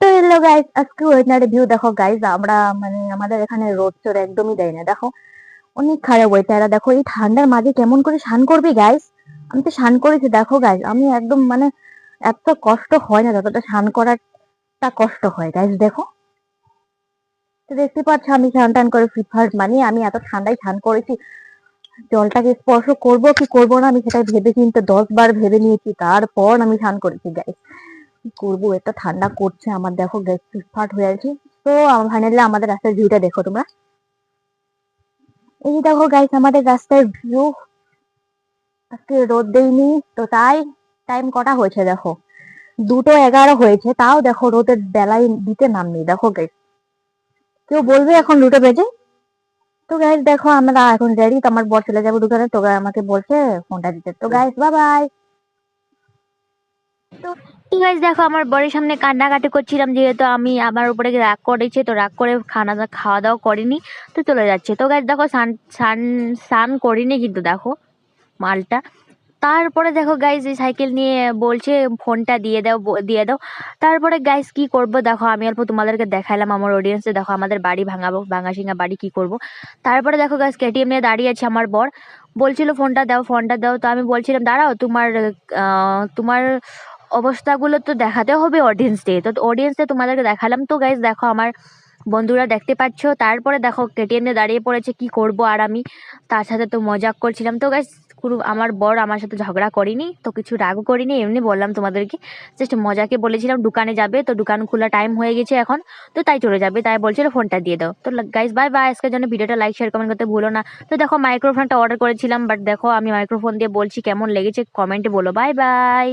তো hello guys আজকে ওয়েদারের ভিউ দেখো গাইস আমরা মানে আমাদের এখানে রোদ চোর একদমই দেয় না। দেখো, অনেক খারাপ ওয়েদার দেখো এই ঠান্ডার মাঝে কেমন করে স্নান করবি গাইস আমি তো স্নান করেছি, দেখো গাইস আমি একদম মানে এত কষ্ট হয় না, যতটা স্নান করাটা কষ্ট হয় গাইস দেখো। তো দেখতে পাচ্ছ, আমি স্নান টান করে ফিট ফাট মানে আমি এত ঠান্ডায় স্নান করেছি, জলটাকে স্পর্শ করব কি করব না, আমি সেটা ভেবে চিন্তে দশ বার ভেবে নিয়েছি, তারপর আমি স্নান করেছি গাইস কি করব? এত ঠান্ডা করছে আমার, দেখো গ্যাস ফিটফাট হয়ে আছে। তো ফাইনালি আমাদের রাস্তার ভিউটা দেখো তোমরা। এই দেখো গাইস আমাদের রাস্তার ভিউ আজকে রোদ দেয়নি তো তাই টাইম কটা হয়েছে দেখো? দুটো এগারো হয়েছে, তাও দেখো রোদের বেলায় দিতে নামনি, দেখো গাইস কেউ বলবে এখন দুটো বেজে? তো গাইস দেখো আমরা এখন রেডি তো আমার বর চলে যাব দোকানে তো আমাকে বলছে ফোনটা দিতে। তো গাইস বাই ঠিক আছে দেখো আমার বরের সামনে কান্নাকাটি করছিলাম, যেহেতু আমি আমার উপরে রাগ করেছে, তো রাগ করে খানা খাওয়া দাওয়া করিনি, তো চলে যাচ্ছে। তো গাছ দেখো সান সান সান করিনি কিন্তু দেখো মালটা। তারপরে দেখো গাইজ এই সাইকেল নিয়ে বলছে, ফোনটা দিয়ে দাও দিয়ে দাও। তারপরে গাইজ কি করব? দেখো, আমি অল্প তোমাদেরকে দেখাইলাম আমার অডিয়েন্সে দেখো, আমাদের বাড়ি ভাঙাবো ভাঙা সিঙা বাড়ি কি করব? তারপরে দেখো গাইজ কেটিএম নিয়ে দাঁড়িয়ে আছে আমার বর। বলছিল, ফোনটা দাও ফোনটা দাও। তো আমি বলছিলাম, দাঁড়াও, তোমার তোমার অবস্থাগুলো তো দেখাতে হবে অডিয়েন্সকে তো অডিয়েন্সে তোমাদেরকে দেখালাম। তো গাইজ দেখো আমার বন্ধুরা দেখতে পাচ্ছ, তারপরে দেখো কেটিএম দাঁড়িয়ে পড়েছে, কি করব আর আমি? তার সাথে তো মজাক করছিলাম। তো গাইজ কোনো আমার বর আমার সাথে ঝগড়া করিনি, তো কিছু রাগও করিনি, এমনি বললাম তোমাদেরকে। জাস্ট মজাকে বলেছিলাম, দোকানে যাবে, তো দোকান খোলা টাইম হয়ে গেছে এখন, তো তাই চলে যাবে, তাই বলছিল ফোনটা দিয়ে দাও। তো গাইজ বাই বাই আজকের জন্য ভিডিওটা লাইক শেয়ার কমেন্ট করতে ভুলো না। তো দেখো মাইক্রোফোনটা অর্ডার করেছিলাম বাট দেখো আমি মাইক্রোফোন দিয়ে বলছি, কেমন লেগেছে কমেন্টে বলো। Bye bye